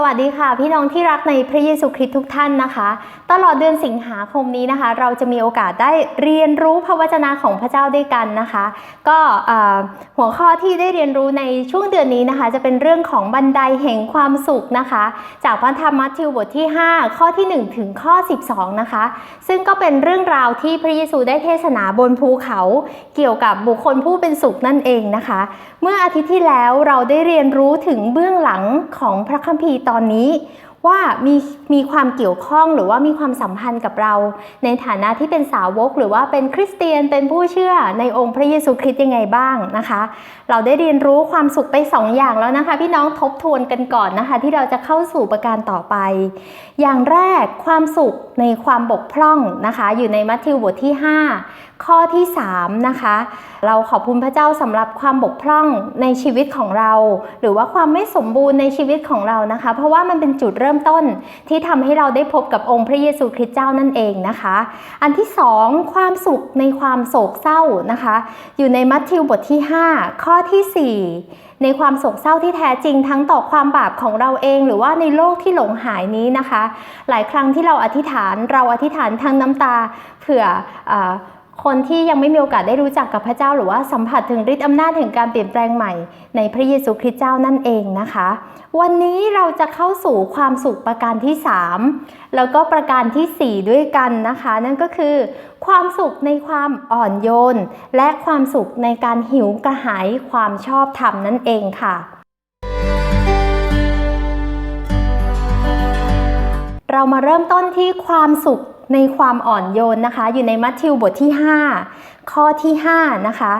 สวัสดีค่ะพี่น้องที่รักในพระเยซูคริสต์ทุกท่านนะคะ ตลอดเดือนสิงหาคมนี้นะคะ เราจะมีโอกาสได้เรียนรู้พระวจนะของพระเจ้าด้วยกันนะคะ ก็หัวข้อที่ได้เรียนรู้ในช่วงเดือนนี้นะคะ จะเป็นเรื่องของบันไดแห่งความสุขนะคะ จากพระธรรมมัทธิวบทที่ 5 ข้อที่ 1 ถึงข้อ 12 นะคะ ซึ่งก็เป็นเรื่องราวที่พระเยซูได้เทศนาบนภูเขาเกี่ยวกับบุคคลผู้เป็นสุขนั่นเองนะคะ เมื่ออาทิตย์ที่แล้วเราได้เรียนรู้ถึงเบื้องหลังของพระคัมภีร์ตอนนี้ ว่ามีมีความเกี่ยวข้องหรือว่ามีความสัมพันธ์กับเรา ในฐานะที่เป็นสาวก หรือว่าเป็นคริสเตียนเป็นผู้เชื่อในองค์พระเยซูคริสต์ยังไงบ้างนะคะ เราได้เรียนรู้ความสุขไปสองอย่างแล้วนะคะ พี่น้องทบทวนกันก่อนนะคะ ที่เราจะเข้าสู่ประการต่อไป อย่างแรกความสุขในความบกพร่องนะคะ อยู่ในมัทธิวบทที่ 5 ข้อที่3นะคะ เราขอบคุณพระเจ้าสำหรับความบกพร่องในชีวิตของเรา หรือว่าความไม่สมบูรณ์ในชีวิตของเรานะคะ เพราะว่ามันเป็นจุดเริ่มต้นที่ทำให้เราได้พบกับองค์พระเยซูคริสต์เจ้านั่นเองนะคะ อันที่สองความสุขในความโศกเศร้านะคะ อยู่ในมัทธิวบทที่ 5 ข้อที่ 4ในความโศกเศร้าที่แท้จริงทั้งต่อความบาปของเราเอง หรือว่าในโลกที่หลงหายนี้นะคะ หลายครั้งที่เราอธิษฐานเราอธิษฐานทั้งน้ำตาเผื่ออ คนที่ยังไม่มีโอกาสได้รู้จักกับพระเจ้า หรือว่าสัมผัสถึงฤทธิ์อำนาจแห่งการเปลี่ยนแปลงใหม่ ในพระเยซูคริสต์เจ้านั่นเองนะคะ วันนี้เราจะเข้าสู่ความสุขประการที่ 3 แล้วก็ประการทีสี่ 4 ด้วยกันนะคะ นั่นก็คือ ความสุขในความอ่อนโยน และความสุขในการหิวกระหายความชอบธรรมนั่นเองค่ะเรามาเริ่มต้นที่ความสุข ในความอ่อนโยนนะคะ อยู่ในมัทธิวบทที่ 5 ข้อที่ 5 นะคะ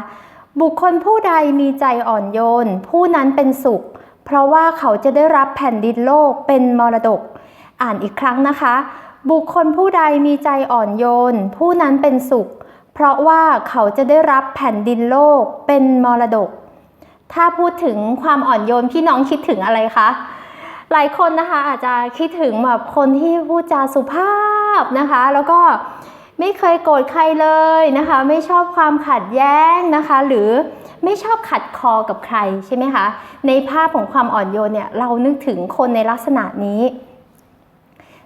บุคคลผู้ใดมีใจอ่อนโยน ผู้นั้นเป็นสุข เพราะว่าเขาจะได้รับแผ่นดินโลกเป็นมรดก อ่านอีกครั้งนะคะ บุคคลผู้ใดมีใจอ่อนโยน ผู้นั้นเป็นสุข เพราะว่าเขาจะได้รับแผ่นดินโลกเป็นมรดก ถ้าพูดถึงความอ่อนโยนพี่น้องคิดถึงอะไรคะหลายคนนะคะอาจจะคิดถึงแบบคนที่พูดจาสุภาพ นะคะ แล้วก็ไม่เคยโกรธใครเลยนะคะ ไม่ชอบความขัดแย้งนะคะ หรือไม่ชอบขัดคอกับใครใช่ไหมคะ ในภาพของความอ่อนโยนเนี่ยเรานึกถึงคนในลักษณะนี้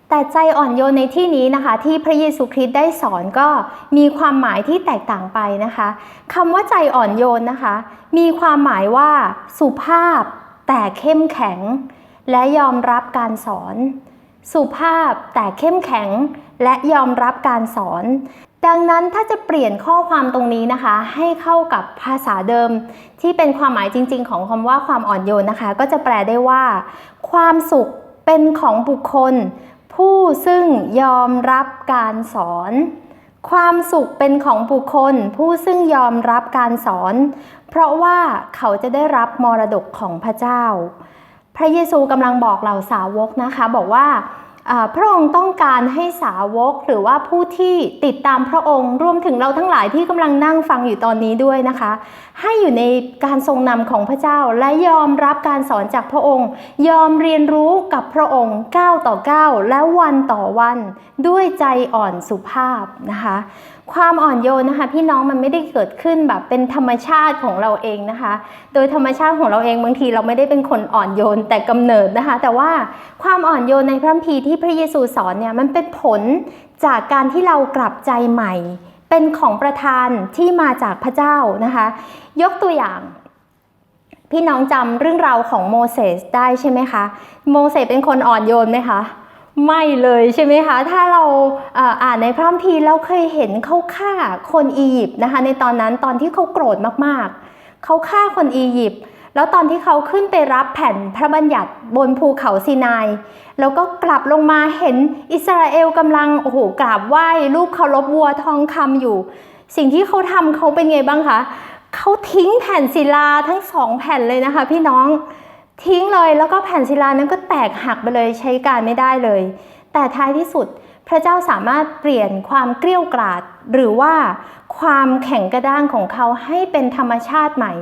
แต่ใจอ่อนโยนในที่นี้นะคะ ที่พระเยซูคริสต์ได้สอนก็มีความหมายที่แตกต่างไปนะคะคำว่าใจอ่อนโยนนะคะ มีความหมายว่าสุภาพแต่เข้มแข็ง และยอมรับการสอน สุภาพแต่เข้มแข็งและยอมรับการสอน ดังนั้นถ้าจะเปลี่ยนข้อความตรงนี้นะคะ ให้เข้ากับภาษาเดิม ที่เป็นความหมายจริง ๆ ของคำว่าความอ่อนโยนนะคะ ก็จะแปลได้ว่า ความสุขเป็นของบุคคล ผู้ซึ่งยอมรับการสอน ความสุขเป็นของบุคคล ผู้ซึ่งยอมรับการสอน เพราะว่าเขาจะได้รับมรดกของพระเจ้า พระเยซูกำลังบอกเหล่าสาวกนะคะบอกว่าพระองค์ต้องการให้สาวกหรือว่าผู้ที่ติดตามพระองค์รวมถึงเราทั้งหลายที่กำลังนั่งฟังอยู่ตอนนี้ด้วยนะคะ ให้อยู่ในการทรงนำของพระเจ้าและยอมรับการสอนจากพระองค์ ยอมเรียนรู้กับพระองค์ก้าวต่อก้าวและวันต่อวันด้วยใจอ่อนสุภาพนะคะความอ่อนโยนนะคะพี่น้องมันไม่ได้เกิดขึ้นแบบเป็นธรรมชาติของเราเองนะคะ โดยธรรมชาติของเราเองบางทีเราไม่ได้เป็นคนอ่อนโยนแต่กำเนิดนะคะ แต่ว่าความอ่อนโยนในพระคัมภีร์ที่พระเยซูสอนเนี่ยมันเป็นผลจากการที่เรากลับใจใหม่ เป็นของประทานที่มาจากพระเจ้านะคะ ยกตัวอย่างพี่น้องจำเรื่องราวของโมเสสได้ใช่ไหมคะ โมเสสเป็นคนอ่อนโยนไหมคะ ไม่เลยใช่ไหมคะ ถ้าเราอ่ออ่านในพระคัมภีร์เราเคยเห็นเขาฆ่าคนอียิปต์นะคะ ในตอนนั้นตอนที่เขาโกรธมากๆ เขาฆ่าคนอียิปต์แล้วตอนที่เขาขึ้นไปรับแผ่นพระบัญญัติบนภูเขาซีนาย แล้วก็กลับลงมาเห็นอิสราเอลกำลังโอ้โหกราบไหว้รูปเคารพวัวทองคำอยู่ สิ่งที่เขาทำเขาเป็นไงบ้างคะเขาทิ้งแผ่นศิลาทั้งสองแผ่นเลยนะคะ พี่น้อง ทิ้งเลยแล้วก็แผ่นศิลานั้นก็แตกหักไปเลยใช้การไม่ได้เลย แต่ท้ายที่สุดพระเจ้าสามารถเปลี่ยนความเกลี้ยวกราดหรือว่าความแข็งกระด้างของเขาให้เป็นธรรมชาติใหม่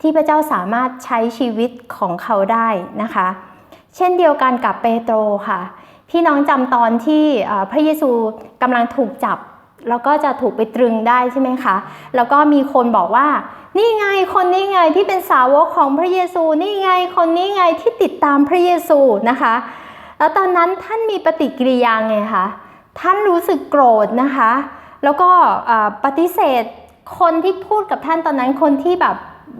ที่พระเจ้าสามารถใช้ชีวิตของเขาได้นะคะ เช่นเดียวกันกับเปโตรค่ะ พี่น้องจำตอนที่พระเยซูกำลังถูกจับ แล้วก็จะถูกไปตรึงได้ใช่ไหมคะ แล้วก็มีคนบอกว่า นี่ไงคนนี้ไงที่เป็นสาวกของพระเยซู นี่ไงคนนี้ไงที่ติดตามพระเยซูนะคะ แล้วตอนนั้นท่านมีปฏิกิริยาไงคะ ท่านรู้สึกโกรธนะคะ แล้วก็ปฏิเสธคนที่พูดกับท่านตอนนั้นคนที่แบบ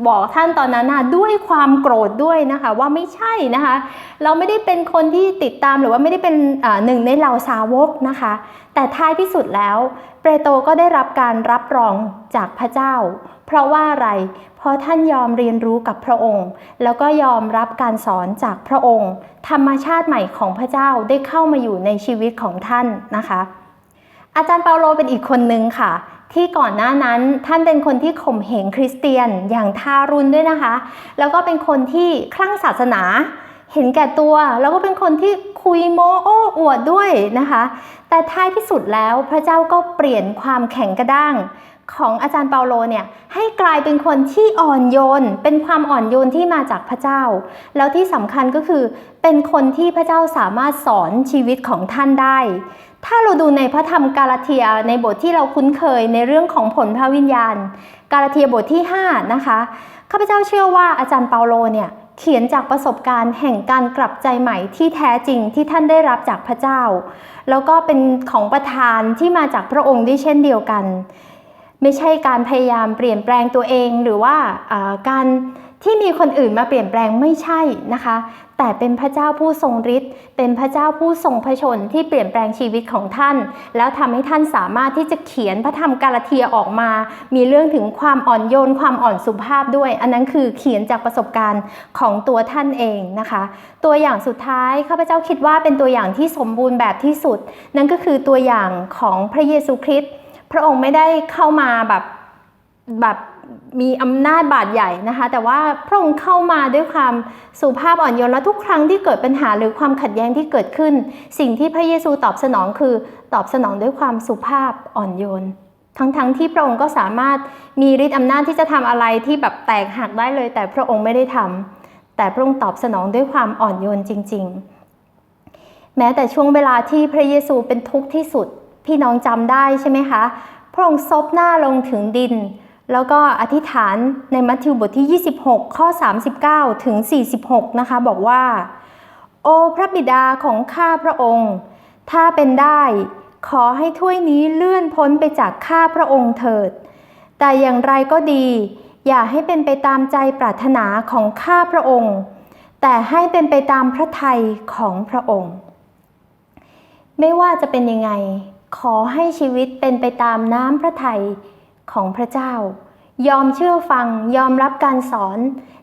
บอกท่านตอนนั้นนะด้วยความโกรธด้วยนะคะว่าไม่ใช่นะคะ เราไม่ได้เป็นคนที่ติดตามหรือว่าไม่ได้เป็นหนึ่งในเหล่าสาวกนะคะ แต่ท้ายที่สุดแล้ว เปโตรก็ได้รับการรับรองจากพระเจ้า เพราะว่าอะไร เพราะท่านยอมเรียนรู้กับพระองค์ แล้วก็ยอมรับการสอนจากพระองค์ ธรรมชาติใหม่ของพระเจ้าได้เข้ามาอยู่ในชีวิตของท่านนะคะ อาจารย์เปาโลเป็นอีกคนนึงค่ะ ที่ก่อนหน้านั้นท่านเป็นคนที่ข่มเหงคริสเตียนอย่างทารุณด้วยนะคะ แล้วก็เป็นคนที่คลั่งศาสนา เห็นแก่ตัว แล้วก็เป็นคนที่คุยโมโอ้อวดด้วยนะคะ แต่ท้ายที่สุดแล้วพระเจ้าก็เปลี่ยนความแข็งกระด้าง ของอาจารย์เปาโลเนี่ยให้กลายเป็นคนที่อ่อนโยน เป็นความอ่อนโยนที่มาจากพระเจ้า แล้วที่สำคัญก็คือเป็นคนที่พระเจ้าสามารถสอนชีวิตของท่านได้ ถ้าเราดูในพระธรรมกาลาเทียในบทที่เราคุ้นเคยในเรื่องของผลพระวิญญาณ กาลาเทียบทที่ 5 นะคะข้าพเจ้าเชื่อว่าอาจารย์เปาโลเนี่ยเขียนจากประสบการณ์แห่งการกลับใจใหม่ที่แท้จริงที่ท่านได้รับจากพระเจ้า แล้วก็เป็นของประทานที่มาจากพระองค์ด้วยเช่นเดียวกัน ไม่ใช่การพยายามเปลี่ยนแปลงตัวเองหรือว่าการที่มีคนอื่นมาเปลี่ยนแปลงไม่ใช่นะคะ แต่เป็นพระเจ้าผู้ทรงฤทธิ์เป็นพระเจ้าผู้ทรงพระชนที่เปลี่ยนแปลงชีวิตของท่าน แล้วทำให้ท่านสามารถที่จะเขียนพระธรรมกาลเทียออกมา มีเรื่องถึงความอ่อนโยนความอ่อนสุภาพด้วย อันนั้นคือเขียนจากประสบการณ์ของตัวท่านเองนะคะ ตัวอย่างสุดท้ายข้าพเจ้าคิดว่าเป็นตัวอย่างที่สมบูรณ์แบบที่สุด นั่นก็คือตัวอย่างของพระเยซูคริสต์ พระองค์ไม่ได้เข้ามาแบบแบบมีอำนาจบาดใหญ่นะคะ แต่ว่าพระองค์เข้ามาด้วยความสุภาพอ่อนโยนและทุกครั้งที่เกิดปัญหาหรือความขัดแย้งที่เกิดขึ้น สิ่งที่พระเยซูตอบสนองคือตอบสนองด้วยความสุภาพอ่อนโยน ทั้งๆทที่พระองค์ก็สามารถมีฤทธิ์อำนาจที่จะทำอะไรที่แบบแตกหักได้เลย แต่พระองค์ไม่ได้ทำแต่พระองค์ตอบสนองด้วยความอ่อนโยนจริง ๆ แม้แต่ช่วงเวลาที่พระเยซูเป็นทุกข์ที่สุด พี่น้องจำได้ใช่ไหมคะ พระองค์ซบหน้าลงถึงดิน แล้วก็อธิษฐานในมัทธิวบทที่ 26 ข้อ 39 ถึง 46 นะคะ บอกว่า โอ้พระบิดาของข้าพระองค์ ถ้าเป็นได้ ขอให้ถ้วยนี้เลื่อนพ้นไปจากข้าพระองค์เถิด แต่อย่างไรก็ดี อย่าให้เป็นไปตามใจปรารถนาของข้าพระองค์ แต่ให้เป็นไปตามพระทัยของพระองค์ ไม่ว่าจะเป็นยังไง ขอให้ชีวิตเป็นไปตามน้ำพระทัยของพระเจ้า ยอมเชื่อฟังยอมรับการสอน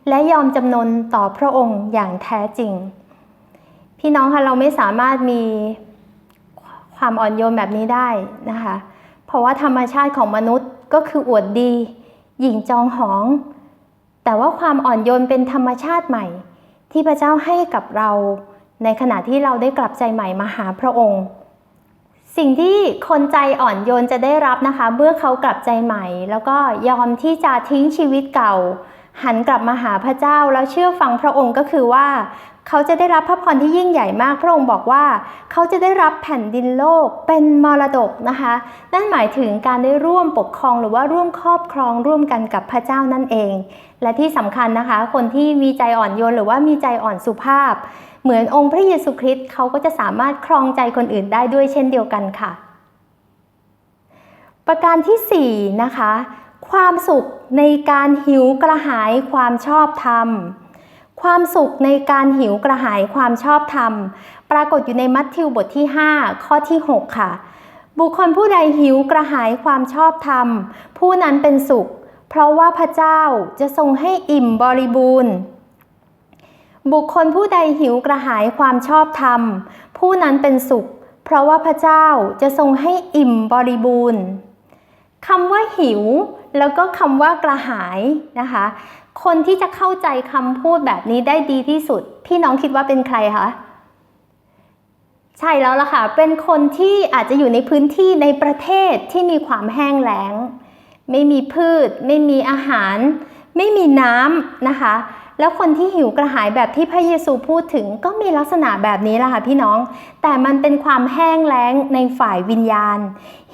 และยอมจำนนต่อพระองค์อย่างแท้จริง พี่น้องคะเราไม่สามารถมีความอ่อนโยนแบบนี้ได้นะคะ เพราะว่าธรรมชาติของมนุษย์ก็คืออวดดี หยิ่งจองหอง แต่ว่าความอ่อนโยนเป็นธรรมชาติใหม่ ที่พระเจ้าให้กับเรา ในขณะที่เราได้กลับใจใหม่มาหาพระองค์ สิ่งที่คนใจอ่อนโยนจะได้รับนะคะ เมื่อเขากลับใจใหม่ แล้วก็ยอมที่จะทิ้งชีวิตเก่า หันกลับมาหาพระเจ้าแล้วเชื่อฟังพระองค์ก็คือว่า เขาจะได้รับพระพรที่ยิ่งใหญ่มาก พระองค์บอกว่า เขาจะได้รับแผ่นดินโลกเป็นมรดกนะคะ นั่นหมายถึงการได้ร่วมปกครองหรือว่าร่วมครอบครองร่วมกันกับพระเจ้านั่นเอง และที่สำคัญนะคะ คนที่มีใจอ่อนโยนหรือว่ามีใจอ่อนสุภาพ เหมือนองค์พระเยซูคริสต์เขาก็จะสามารถครองใจคนอื่นได้ด้วยเช่นเดียวกันค่ะ ประการที่4นะคะ ความสุขในการหิวกระหายความชอบธรรม ความสุขในการหิวกระหายความชอบธรรม ปรากฏอยู่ในมัทธิวบทที่ 5 ข้อที่ 6 ค่ะ บุคคลผู้ใดหิวกระหายความชอบธรรม ผู้นั้นเป็นสุข เพราะว่าพระเจ้าจะทรงให้อิ่มบริบูรณ์ บุคคลผู้ใดหิวกระหายความชอบธรรม ผู้นั้นเป็นสุข เพราะว่าพระเจ้าจะทรงให้อิ่มบริบูรณ์ คำว่าหิว แล้วก็คำว่ากระหายนะคะ คนที่จะเข้าใจคำพูดแบบนี้ได้ดีที่สุด พี่น้องคิดว่าเป็นใครคะใช่แล้วล่ะค่ะ เป็นคนที่อาจจะอยู่ในพื้นที่ในประเทศที่มีความแห้งแล้ง ไม่มีพืช ไม่มีอาหาร ไม่มีน้ำนะคะ แล้วคนที่หิวกระหายแบบที่พระเยซูพูดถึงก็มีลักษณะแบบนี้แหละค่ะพี่น้อง แต่มันเป็นความแห้งแล้งในฝ่ายวิญญาณ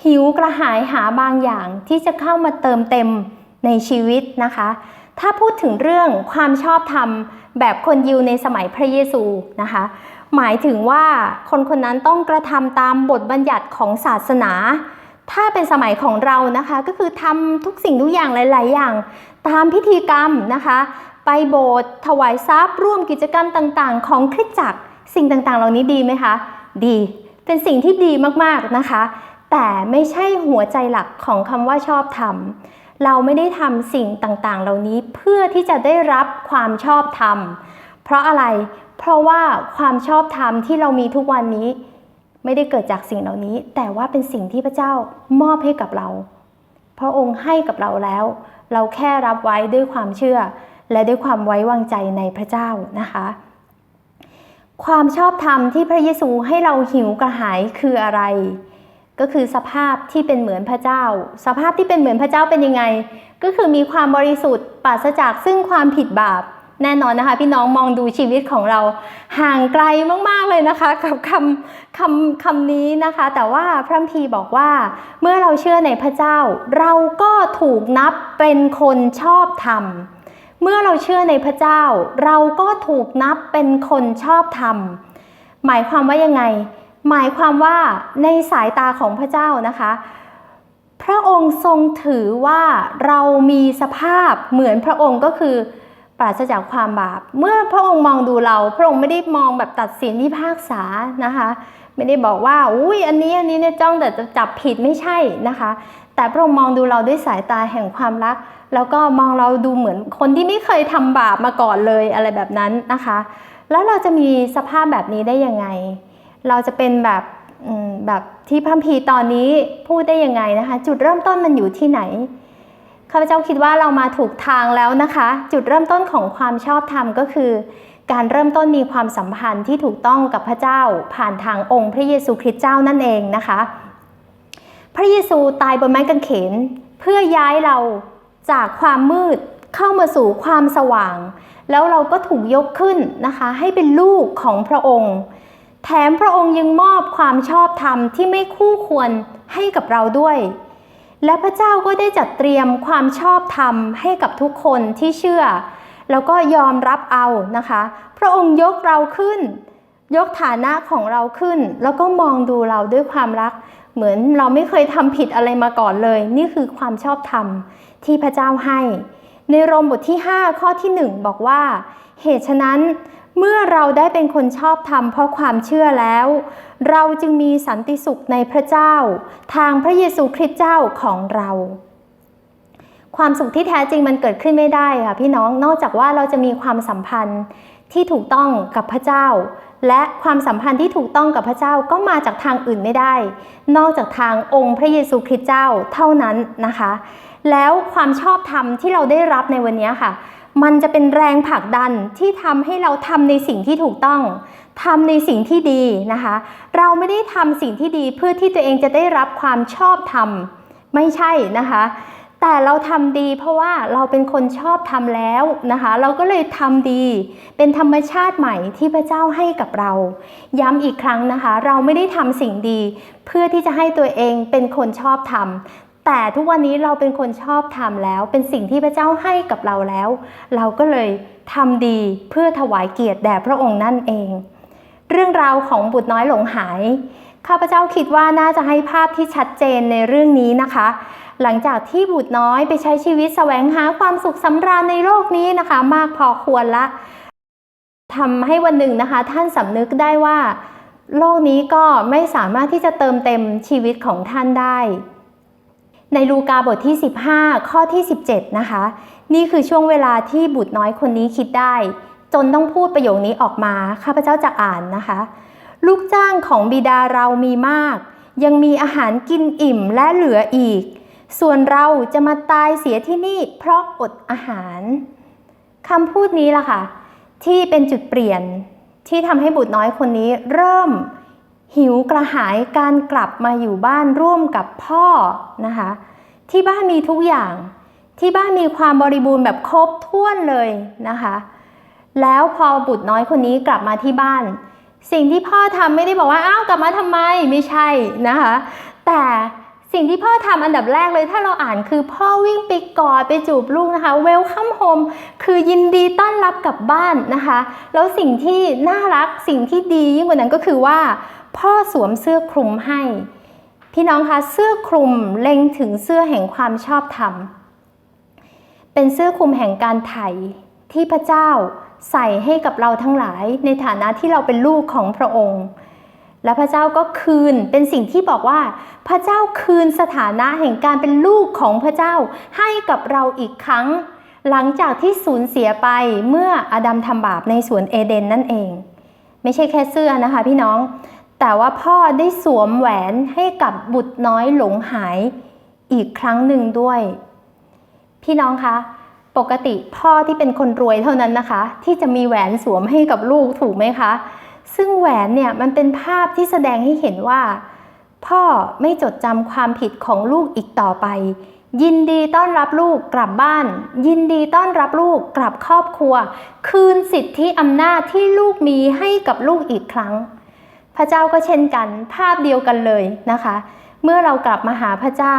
หิวกระหายหาบางอย่างที่จะเข้ามาเติมเต็มในชีวิตนะคะ ถ้าพูดถึงเรื่องความชอบธรรมแบบคนยิวในสมัยพระเยซูนะคะ หมายถึงว่าคนคนนั้นต้องกระทำตามบทบัญญัติของศาสนาถ้าเป็นสมัยของเรานะคะก็คือทำทุกสิ่งทุกอย่างหลาย ๆ อย่างตามพิธีกรรมนะคะ ไปโบสถ์ถวายทรัพย์ร่วมกิจกรรมต่างๆ ของคริสตจักร สิ่งต่างๆ เหล่านี้ดีไหมคะ ดีเป็นสิ่งที่ดีมากๆนะคะ แต่ไม่ใช่หัวใจหลักของคำว่าชอบธรรมเราไม่ได้ทำสิ่งต่างๆ เหล่านี้เพื่อที่จะได้รับความชอบธรรม เพราะอะไร เพราะว่าความชอบธรรมที่เรามีทุกวันนี้ ไม่ได้เกิดจากสิ่งเหล่านี้ แต่ว่าเป็นสิ่งที่พระเจ้ามอบให้กับเรา พระองค์ให้กับเราแล้ว เราแค่รับไว้ด้วยความเชื่อ และด้วยความไว้วางใจในพระเจ้านะคะ ความชอบธรรมที่พระเยซูให้เราหิวกระหายคืออะไร ก็คือสภาพที่เป็นเหมือนพระเจ้า สภาพที่เป็นเหมือนพระเจ้าเป็นยังไง ก็คือมีความบริสุทธิ์ปราศจากซึ่งความผิดบาป แน่นอนนะคะ พี่น้องมองดูชีวิตของเราห่างไกลมากๆเลยนะคะ กับคำคำคำนี้นะคะ แต่ว่าพระคัมภีร์บอกว่า เมื่อเราเชื่อในพระเจ้า เราก็ถูกนับเป็นคนชอบธรรมเมื่อเราเชื่อในพระเจ้า เราก็ถูกนับเป็นคนชอบธรรมหมายความว่ายังไง หมายความว่าในสายตาของพระเจ้านะคะ พระองค์ทรงถือว่าเรามีสภาพเหมือนพระองค์ก็คือ ปราศจากความบาป เมื่อพระองค์มองดูเรา พระองค์ไม่ได้มองแบบตัดสินพิพากษานะคะ ไม่ได้บอกว่าอุ้ยอันนี้อันนี้เนี่ยจ้องแต่จะจับผิดไม่ใช่นะคะ แต่พระองค์มองดูเราด้วยสายตาแห่งความรัก แล้วก็มองเราดูเหมือนคนที่ไม่เคยทำบาปมาก่อนเลยอะไรแบบนั้นนะคะ แล้วเราจะมีสภาพแบบนี้ได้ยังไง เราจะเป็นแบบแบบที่พัมภีตอนนี้พูดได้ยังไงนะคะ จุดเริ่มต้นมันอยู่ที่ไหน ข้าพเจ้าคิดว่าเรามาถูกทางแล้วนะคะ จุดเริ่มต้นของความชอบธรรมก็คือ การเริ่มต้นมีความสัมพันธ์ที่ถูกต้องกับพระเจ้า ผ่านทางองค์พระเยซูคริสต์เจ้านั่นเองนะคะ พระเยซูตายบนไม้กางเขน เพื่อย้ายเราจากความมืดเข้ามาสู่ความสว่าง แล้วเราก็ถูกยกขึ้นนะคะ ให้เป็นลูกของพระองค์ แถมพระองค์ยังมอบความชอบธรรมที่ไม่คู่ควรให้กับเราด้วย และพระเจ้าก็ได้จัดเตรียมความชอบธรรมให้กับทุกคนที่เชื่อ แล้วก็ยอมรับเอานะคะ พระองค์ยกเราขึ้น ยกฐานะของเราขึ้น แล้วก็มองดูเราด้วยความรัก เหมือนเราไม่เคยทำผิดอะไรมาก่อนเลย นี่คือความชอบธรรมที่พระเจ้าให้ ในโรมบทที่ 5 ข้อที่ 1 บอกว่า เหตุฉะนั้น เมื่อเราได้เป็นคนชอบธรรมเพราะความเชื่อแล้ว เราจึงมีสันติสุขในพระเจ้า ทางพระเยซูคริสต์เจ้าของเรา ความสุขที่แท้จริงมันเกิดขึ้นไม่ได้ค่ะพี่น้องนอกจากว่าเราจะมีความสัมพันธ์ที่ถูกต้องกับพระเจ้า และความสัมพันธ์ที่ถูกต้องกับพระเจ้าก็มาจากทางอื่นไม่ได้ นอกจากทางองค์พระเยซูคริสต์เจ้าเท่านั้นนะคะ แล้วความชอบธรรมที่เราได้รับในวันนี้ค่ะ มันจะเป็นแรงผลักดันที่ทำให้เราทำในสิ่งที่ถูกต้องทำในสิ่งที่ดีนะคะ เราไม่ได้ทำสิ่งที่ดีเพื่อที่ตัวเองจะได้รับความชอบธรรมไม่ใช่นะคะ แต่เราทำดีเพราะว่าเราเป็นคนชอบทำแล้วนะคะ เราก็เลยทำดี เป็นธรรมชาติใหม่ที่พระเจ้าให้กับเรา ย้ำอีกครั้งนะคะ เราไม่ได้ทำสิ่งดี เพื่อที่จะให้ตัวเองเป็นคนชอบทำ แต่ทุกวันนี้เราเป็นคนชอบทำแล้ว เป็นสิ่งที่พระเจ้าให้กับเราแล้ว เราก็เลยทำดีเพื่อถวายเกียรติแด่พระองค์นั่นเอง เรื่องราวของบุตรน้อยหลงหายข้าพเจ้าคิดว่าน่าจะให้ภาพที่ชัดเจนในเรื่องนี้นะคะ หลังจากที่บุตรน้อยไปใช้ชีวิตแสวงหาความสุขสำราญในโลกนี้นะคะ มากพอควรละทำให้วันหนึ่งนะคะ ท่านสำนึกได้ว่า โลกนี้ก็ไม่สามารถที่จะเติมเต็มชีวิตของท่านได้ ในลูกาบทที่ 15 ข้อที่ 17 นะคะ นี่คือช่วงเวลาที่บุตรน้อยคนนี้คิดได้ จนต้องพูดประโยคนี้ออกมา ข้าพเจ้าจะอ่านนะคะ ลูกจ้างของบิดาเรามีมาก ยังมีอาหารกินอิ่มและเหลืออีก ส่วนเราจะมาตายเสียที่นี่เพราะอดอาหารคำพูดนี้ล่ะค่ะ ที่เป็นจุดเปลี่ยนที่ทำให้บุตรน้อยคนนี้เริ่ม หิวกระหายการกลับมาอยู่บ้านร่วมกับพ่อนะคะ ที่บ้านมีทุกอย่างที่บ้านมีความบริบูรณ์แบบครบถ้วนเลยนะคะ แล้วพอบุตรน้อยคนนี้กลับมาที่บ้าน สิ่งที่พ่อทำไม่ได้บอกว่าอ้าวกลับมาทำไมไม่ใช่นะคะ แต่สิ่งที่พ่อทำอันดับแรกเลยถ้าเราอ่านคือพ่อวิ่งไปกอดไปจูบลูกนะคะเวลคัมโฮมคือยินดีต้อนรับกลับบ้านนะคะ แล้วสิ่งที่น่ารักสิ่งที่ดียิ่งกว่านั้นก็คือว่า พ่อสวมเสื้อคลุมให้ พี่น้องคะเสื้อคลุมเล็งถึงเสื้อแห่งความชอบธรรม เป็นเสื้อคลุมแห่งการไถ่ที่พระเจ้าใส่ให้กับเราทั้งหลายในฐานะที่เราเป็นลูกของพระองค์ และพระเจ้าก็คืนเป็นสิ่งที่บอกว่า พระเจ้าคืนสถานะแห่งการเป็นลูกของพระเจ้าให้กับเราอีกครั้ง หลังจากที่สูญเสียไปเมื่ออาดัมทำบาปในสวนเอเดนนั่นเอง ไม่ใช่แค่เสื้อนะคะพี่น้อง แต่ว่าพ่อได้สวมแหวนให้กับบุตรน้อยหลงหายอีกครั้งหนึ่งด้วย พี่น้องคะ ปกติพ่อที่เป็นคนรวยเท่านั้นนะคะ ที่จะมีแหวนสวมให้กับลูกถูกไหมคะ ซึ่งแหวนเนี่ยมันเป็นภาพที่แสดงให้เห็นว่า พ่อไม่จดจำความผิดของลูกอีกต่อไป ยินดีต้อนรับลูกกลับบ้าน ยินดีต้อนรับลูกกลับครอบครัว คืนสิทธิอำนาจที่ลูกมีให้กับลูกอีกครั้ง ระเจ้าก็เช่นกันภาพเดียวกันเลยนะคะ เมื่อเรากลับมาหาพระเจ้า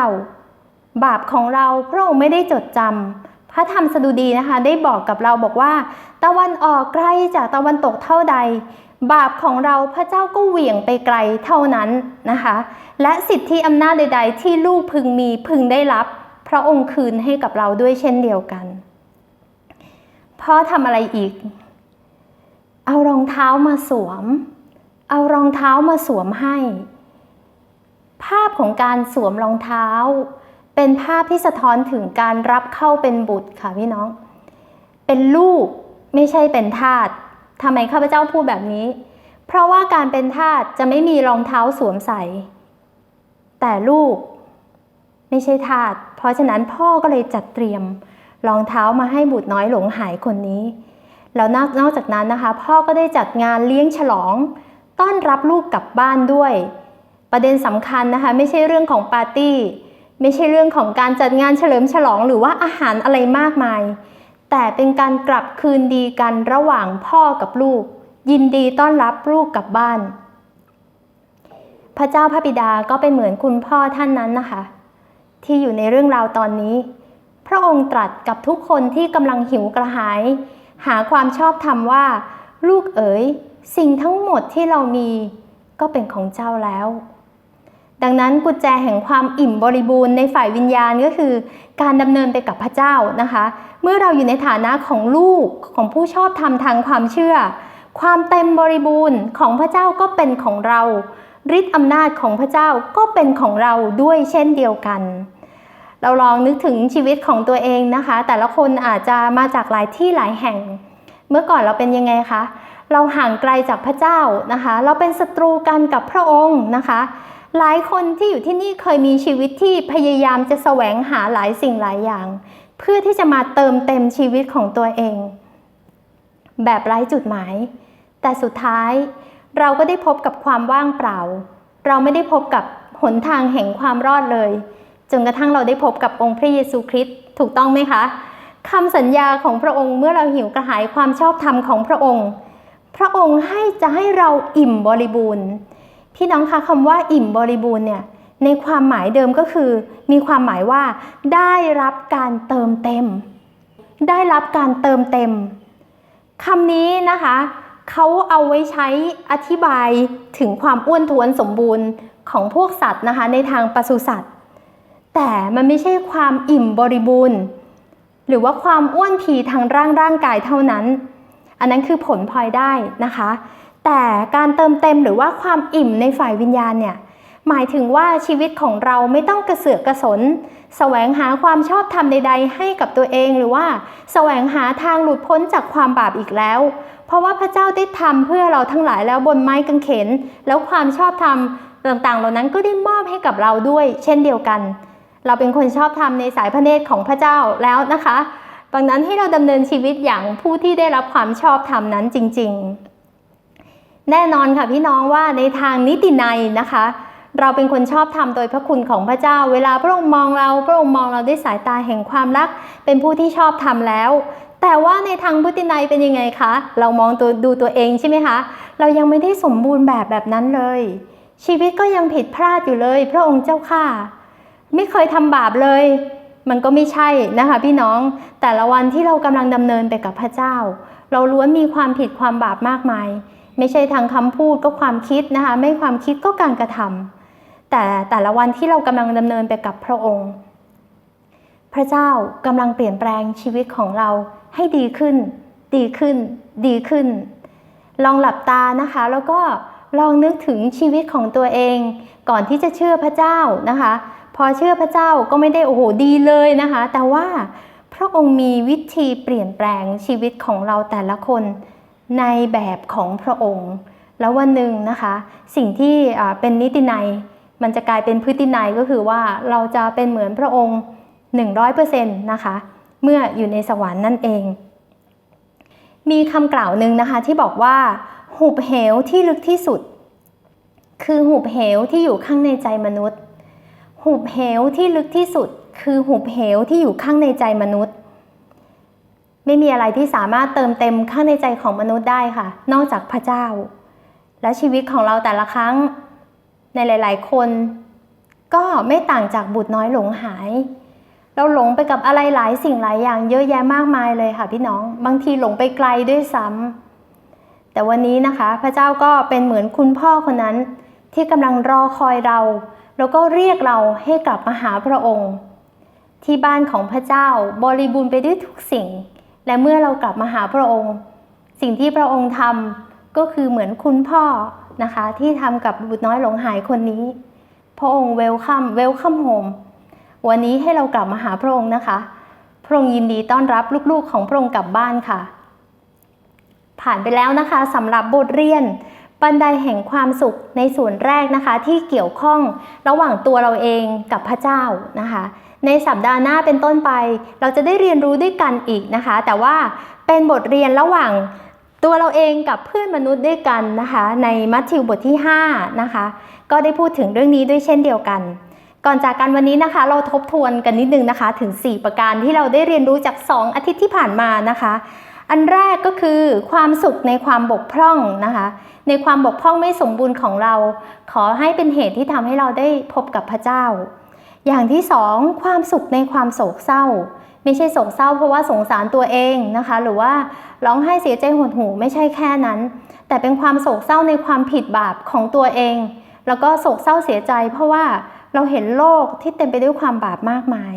บาปของเราพระองค์ไม่ได้จดจำพระธรรมสดุดีนะคะ ได้บอกกับเราบอกว่า ตะวันออกไกล้จากตะวันตกเท่าใด บาปของเราพระเจ้าก็เหวี่ยงไปไกลเท่านั้นนะคะ และสิทธิอำนาจใด ๆ ที่ลูกพึงมีพึงได้รับ พระองค์คืนให้กับเราด้วยเช่นเดียวกันพ่อทำอะไรอีก เอารองเท้ามาสวม เอารองเท้ามาสวมให้ ภาพของการสวมรองเท้า เป็นภาพที่สะท้อนถึงการรับเข้าเป็นบุตรค่ะพี่น้อง เป็นลูกไม่ใช่เป็นทาสทำไมข้าพเจ้าพูดแบบนี้ เพราะว่าการเป็นทาสจะไม่มีรองเท้าสวมใส่ แต่ลูกไม่ใช่ทาสเพราะฉะนั้นพ่อก็เลยจัดเตรียมรองเท้ามาให้บุตรน้อยหลงหายคนนี้ แล้วนอกนอกจากนั้นนะคะ พ่อก็ได้จัดงานเลี้ยงฉลอง ต้อนรับลูกกลับบ้านด้วย ประเด็นสำคัญนะคะ ไม่ใช่เรื่องของปาร์ตี้ ไม่ใช่เรื่องของการจัดงานเฉลิมฉลองหรือว่าอาหารอะไรมากมาย แต่เป็นการกลับคืนดีกันระหว่างพ่อกับลูก ยินดีต้อนรับลูกกลับบ้าน พระเจ้าพระบิดาก็เป็นเหมือนคุณพ่อท่านนั้นนะคะ ที่อยู่ในเรื่องราวตอนนี้ พระองค์ตรัสกับทุกคนที่กำลังหิวกระหาย หาความชอบธรรมว่า ลูกเอ๋ย สิ่งทั้งหมดที่เรามีก็เป็นของเจ้าแล้ว ดังนั้นกุญแจแห่งความอิ่มบริบูรณ์ในฝ่ายวิญญาณก็คือ การดำเนินไปกับพระเจ้านะคะ เมื่อเราอยู่ในฐานะของลูกของผู้ชอบธรรมทางความเชื่อ ความเต็มบริบูรณ์ของพระเจ้าก็เป็นของเราฤทธิ์อำนาจของพระเจ้าก็เป็นของเราด้วยเช่นเดียวกัน เราลองนึกถึงชีวิตของตัวเองนะคะ แต่ละคนอาจจะมาจากหลายที่หลายแห่ง เมื่อก่อนเราเป็นยังไงคะ เราห่างไกลจากพระเจ้านะคะ เราเป็นศัตรูกันกับพระองค์นะคะ หลายคนที่อยู่ที่นี่เคยมีชีวิตที่พยายามจะแสวงหาหลายสิ่งหลายอย่าง เพื่อที่จะมาเติมเต็มชีวิตของตัวเอง แบบไร้จุดหมาย แต่สุดท้ายเราก็ได้พบกับความว่างเปล่า เราไม่ได้พบกับหนทางแห่งความรอดเลยจนกระทั่งเราได้พบกับองค์พระเยซูคริสต์ถูกต้องไหมคะคำสัญญาของพระองค์เมื่อเราหิวกระหายความชอบธรรมของพระองค์ พระองค์ให้จะให้เราอิ่มบริบูรณ์ พี่น้องคะคำว่าอิ่มบริบูรณ์เนี่ยในความหมายเดิมก็คือ มีความหมายว่า ได้รับการเติมเต็ม ได้รับการเติมเต็มคำนี้นะคะเขาเอาไว้ใช้อธิบายถึงความอ้วนท้วนสมบูรณ์ของพวกสัตว์นะคะในทางปศุสัตว์ แต่มันไม่ใช่ความอิ่มบริบูรณ์ หรือว่าความอ้วนผีทางร่างร่างกายเท่านั้น อันนั้นคือผลพลอยได้นะคะ แต่การเติมเต็มหรือว่าความอิ่มในฝ่ายวิญญาณเนี่ยหมายถึงว่าชีวิตของเราไม่ต้องกระเสือกกระสน แสวงหาความชอบธรรมใด ๆ ให้กับตัวเองหรือว่า แสวงหาทางหลุดพ้นจากความบาปอีกแล้ว เพราะว่าพระเจ้าได้ทำเพื่อเราทั้งหลายแล้วบนไม้กางเขน แล้วความชอบธรรมต่างๆ เหล่านั้นก็ได้มอบให้กับเราด้วย เช่นเดียวกัน เราเป็นคนชอบธรรมในสายพระเนตรของพระเจ้าแล้วนะคะ ดังนั้นให้เราดำเนินชีวิตอย่างผู้ที่ได้รับความชอบธรรมนั้นจริง ๆ แน่นอนค่ะพี่น้องว่าในทางนิตินัยนะคะ เราเป็นคนชอบธรรมโดยพระคุณของพระเจ้า เวลาพระองค์มองเราพระองค์มองเราด้วยสายตาแห่งความรัก เป็นผู้ที่ชอบธรรมแล้วแต่ว่าในทางพุทธินัยเป็นยังไงคะ เรามองตัวดูตัวเองใช่ไหมคะ เรายังไม่ได้สมบูรณ์แบบแบบนั้นเลย ชีวิตก็ยังผิดพลาดอยู่เลย พระองค์เจ้าค่ะ ไม่เคยทำบาปเลย มันก็ไม่ใช่นะคะพี่น้องแต่ละวันที่เรากำลังดำเนินไปกับพระเจ้า เราล้วนมีความผิดความบาปมากมาย ไม่ใช่ทางคำพูดก็ความคิดนะคะไม่ความคิดก็การกระทำแต่แต่ละวันที่เรากำลังดำเนินไปกับพระองค์ พระเจ้ากำลังเปลี่ยนแปลงชีวิตของเราให้ดีขึ้น ดีขึ้น ดีขึ้น ลองหลับตานะคะ แล้วก็ลองนึกถึงชีวิตของตัวเอง ก่อนที่จะเชื่อพระเจ้านะคะ อเชื่อพระเจ้าก็ไม่ได้โอ้โหดีเลยนะคะ แต่ว่าพระองค์มีวิธีเปลี่ยนแปลงชีวิตของเราแต่ละคนในแบบของพระองค์ แล้ววันหนึ่งนะคะ สิ่งที่เป็นนิตินัยมันจะกลายเป็นพฤตินัยก็คือว่าเราจะเป็นเหมือนพระองค์ 100%นะคะ เมื่ออยู่ในสวรรค์นั่นเอง มีคำกล่าวหนึ่งนะคะที่บอกว่า หุบเหวที่ลึกที่สุด คือหุบเหวที่อยู่ข้างในใจมนุษย์ หุบเหวที่ลึกที่สุด คือหุบเหวที่อยู่ข้างในใจมนุษย์ ไม่มีอะไรที่สามารถเติมเต็มข้างในใจของมนุษย์ได้ค่ะ นอกจากพระเจ้า และชีวิตของเราแต่ละครั้งในหลาย ๆ คน ก็ไม่ต่างจากบุตรน้อยหลงหาย เราหลงไปกับอะไรหลายสิ่งหลายอย่างเยอะแยะมากมายเลยค่ะพี่น้อง บางทีหลงไปไกลด้วยซ้ำแต่วันนี้นะคะ พระเจ้าก็เป็นเหมือนคุณพ่อคนนั้น ที่กำลังรอคอยเรา แล้วก็เรียกเราให้กลับมาหาพระองค์ ที่บ้านของพระเจ้าบริบูรณ์ไปด้วยทุกสิ่ง และเมื่อเรากลับมาหาพระองค์ สิ่งที่พระองค์ทำก็คือเหมือนคุณพ่อนะคะที่ทำกับบุตรน้อยหลงหายคนนี้ พระองค์เวลคัมเวลคัมโฮมวันนี้ให้เรากลับมาหาพระองค์นะคะ พระองค์ยินดีต้อนรับลูกๆของพระองค์กลับบ้านค่ะ ผ่านไปแล้วนะคะสำหรับบทเรียน บันไดแห่งความสุขในส่วนแรกนะคะ ที่เกี่ยวข้องระหว่างตัวเราเองกับพระเจ้านะคะ ในสัปดาห์หน้าเป็นต้นไป เราจะได้เรียนรู้ด้วยกันอีกนะคะ แต่ว่าเป็นบทเรียนระหว่างตัวเราเองกับเพื่อนมนุษย์ด้วยกันนะคะ ในมัทธิวบทที่5นะคะก็ได้พูดถึงเรื่องนี้ด้วยเช่นเดียวกัน ก่อนจากกันวันนี้นะคะ เราทบทวนกันนิดนึงนะคะ ถึง 4 ประการที่เราได้เรียนรู้จาก 2 อาทิตย์ที่ผ่านมานะคะ อันแรกก็คือความสุขในความบกพร่องนะคะ ในความบกพร่องไม่สมบูรณ์ของเรา ขอให้เป็นเหตุที่ทำให้เราได้พบกับพระเจ้า อย่างที่สองความสุขในความโศกเศร้า ไม่ใช่โศกเศร้า เพราะว่าสงสารตัวเองนะคะ หรือว่าร้องไห้เสียใจหดหูไม่ใช่แค่นั้น แต่เป็นความโศกเศร้าในความผิดบาปของตัวเอง แล้วก็โศกเศร้าเสียใจ เพราะว่าเราเห็นโลกที่เต็มไปด้วยความบาปมากมาย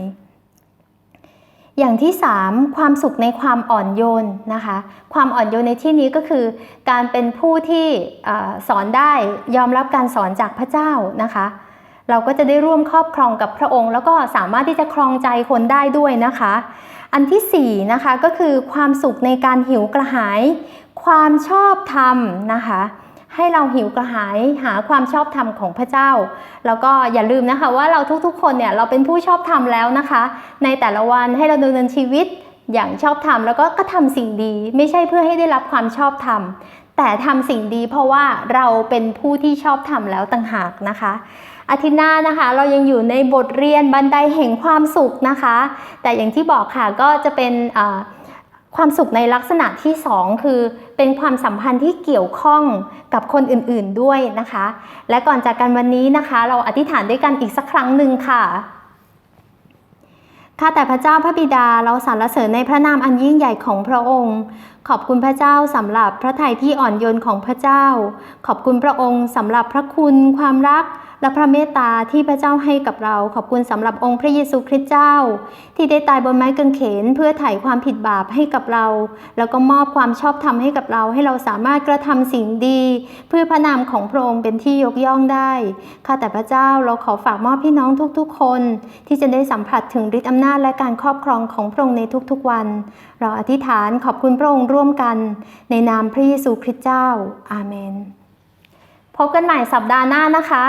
อย่างที่ 3 ความสุขในความอ่อนโยนนะคะ ความอ่อนโยนในที่นี้ก็คือ การเป็นผู้ที่สอนได้ยอมรับการสอนจากพระเจ้านะคะ เราก็จะได้ร่วมครอบครองกับพระองค์ แล้วก็สามารถที่จะครองใจคนได้ด้วยนะคะ อันที่4นะคะก็คือความสุขในการหิวกระหาย ความชอบธรรมนะคะ ให้เราหิวกระหายหาความชอบธรรมของพระเจ้า แล้วก็อย่าลืมนะคะว่าเราทุกๆ คนเนี่ยเราเป็นผู้ชอบธรรมแล้วนะคะ ในแต่ละวันให้เราดำเนินชีวิตอย่างชอบธรรมแล้วก็กระทำสิ่งดี ไม่ใช่เพื่อให้ได้รับความชอบธรรมแต่ทำสิ่งดีเพราะว่าเราเป็นผู้ที่ชอบธรรมแล้วต่างหากนะคะอาทิตย์หน้านะคะเรายังอยู่ในบทเรียนบันไดแห่งความสุขนะคะ แต่อย่างที่บอกค่ะก็จะเป็น ความสุขในลักษณะที่2คือ เป็นความสัมพันธ์ที่เกี่ยวข้องกับคนอื่นๆด้วยนะคะ และก่อนจากกันวันนี้นะคะ เราอธิษฐานด้วยกันอีกสักครั้งหนึ่งค่ะข้าแต่พระเจ้าพระบิดาเราสรรเสริญในพระนามอันยิ่งใหญ่ของพระองค์ ขอบคุณพระเจ้าสำหรับพระทัยที่อ่อนโยนของพระเจ้า ขอบคุณพระองค์สำหรับพระคุณความรัก และพระเมตตาที่พระเจ้าให้กับเราขอบคุณสำหรับองค์พระเยซูคริสต์เจ้า ที่ได้ตายบนไม้กางเขนเพื่อไถ่ความผิดบาปให้กับเรา แล้วก็มอบความชอบธรรมให้กับเรา ให้เราสามารถกระทำสิ่งดี เพื่อพระนามของพระองค์เป็นที่ยกย่องได้ข้าแต่พระเจ้าเราขอฝากมอบพี่น้องทุกๆ คน ที่จะได้สัมผัสถึงฤทธิ์อำนาจและการครอบครองของพระองค์ในทุกๆวัน เราอธิษฐานขอบคุณพระองค์ร่วมกัน ในนามพระเยซูคริสต์เจ้า อาเมน พบกันใหม่สัปดาห์หน้านะคะ